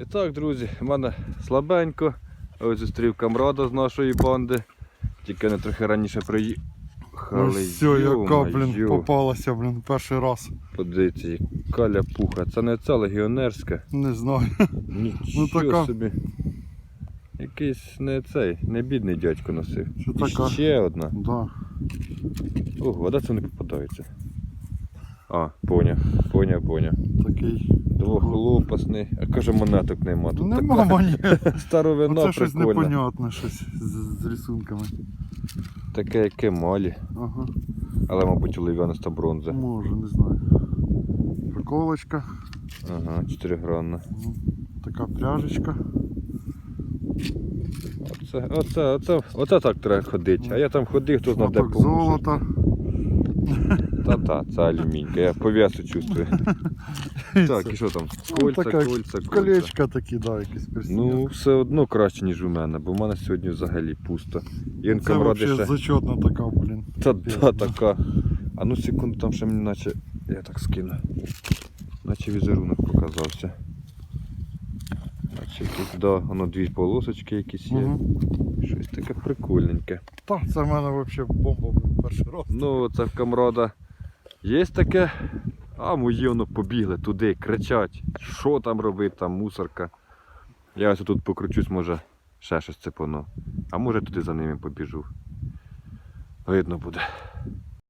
І так, друзі, в мене слабенько. Ось зустрів камрада з нашої банди. Тільки вони трохи раніше приїхали. Все, яка, блін, попалася, блін, перший раз. Подивіться, яка ляпуха. Це не ця легіонерська. Не знаю. Нічого Ну, така. собі. Якийсь не цей, не бідний дядько носив. Це І ще одна. Да. Ого, а де це не попадається? А, поняв, поняв, поняв. Такий. Двохлопасний. А каже, монеток нема. Тут Нема така мені. старовина Оце щось прикольна. непонятне, щось з, з рисунками. Таке, як емалі. Ага. Але, мабуть, олив'яниста бронза. Може, не знаю. Приколочка. Ага, чотиригранна. Ну, Така пряжечка. Оце, оце, оце, оце так треба ходити. А я там ходив, хто знає, де Шматок золота. Та-та, це алюмінька, я по весу чувствую. Так, і що там? Ну, Кольця, така кольця, кольця. Колечка такі, да, якісь персіння. Ну, все одно краще, ніж у мене, бо в мене сьогодні взагалі пусто. Це взагалі ще. зачетна така, блін. Та, та така. А ну секунду, там ще мені наче. Я так скину. Наче візерунок показався. Наче якийсь, да, воно дві полосочки якісь є. Угу. Щось таке прикольненьке. Так, це в мене взагалі бомба блін, перший раз. Ну, це в камрада є таке. А мої воно побігли туди, кричать. Що там робити, там мусорка. Я ось тут покручусь, може ще щось цепоно. А може туди за ними побіжу. Видно буде.